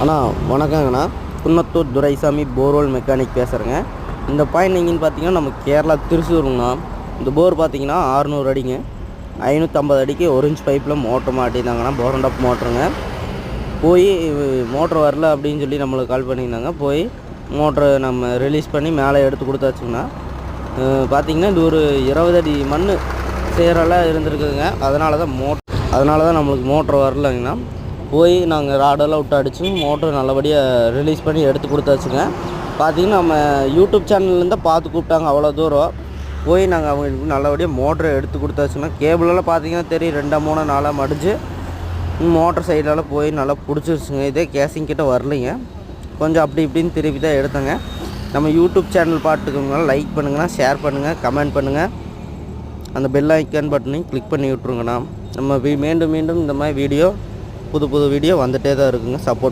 அண்ணா வணக்கங்கண்ணா. Kunnathur Duraisamy borewell mechanic பேசுகிறேங்க இந்த பாயிண்ட் எங்கேன்னு பார்த்தீங்கன்னா நம்ம கேரளா திருச்சூருங்கண்ணா இந்த போர் பார்த்தீங்கன்னா 600 அடிங்க. ஐநூற்றம்பது அடிக்கு ஒரு இன்ச் பைப்பில் மோட்டர் மாட்டியிருந்தாங்கண்ணா போரண்ட் அப் மோட்டருங்க. போய் மோட்ரு வரல அப்படின்னு சொல்லி நம்மளுக்கு கால் பண்ணியிருந்தாங்க. போய் மோட்ரு நம்ம ரிலீஸ் பண்ணி மேலே எடுத்து கொடுத்தாச்சுங்கண்ணா. பார்த்தீங்கன்னா இது ஒரு இருபது அடி மண் சேரெல்லாம் இருந்திருக்குதுங்க. அதனால தான் மோட் அதனால தான் நம்மளுக்கு மோட்ரு வரலங்கண்ணா. போய் நாங்கள் ராடெல்லாம் விட்டு அடிச்சு மோட்ரு நல்லபடியாக ரிலீஸ் பண்ணி எடுத்து கொடுத்தாச்சுங்க. பார்த்தீங்கன்னா நம்ம யூடியூப் சேனல்லேருந்து பார்த்து கூப்பிட்டாங்க அவ்வளோ தூரம். போய் நாங்கள் அவங்களுக்கு நல்லபடியாக மோட்ரு எடுத்து கொடுத்தாச்சுன்னா கேபிளெல்லாம் பார்த்தீங்கன்னா தெரியும் ரெண்டா மூணு நாளாக மடிஞ்சு மோட்டர் சைடெல்லாம் போய் நல்லா பிடிச்சிருச்சுங்க. இதே கேசிங் கிட்டே வரலைங்க. கொஞ்சம் அப்படி இப்படின்னு திருப்பி தான் எடுத்தேங்க. நம்ம யூடியூப் சேனல் பார்த்துக்கோங்க லைக் பண்ணுங்கண்ணா ஷேர் பண்ணுங்கள் கமெண்ட் பண்ணுங்கள் அந்த பெல் ஐக்கான் பட்டனையும் கிளிக் பண்ணி விட்ருங்கண்ணா நம்ம மீண்டும் மீண்டும் இந்த மாதிரி வீடியோ புது புது வீடியோ வந்துகிட்டே தான் இருக்குங்க. சப்போர்ட்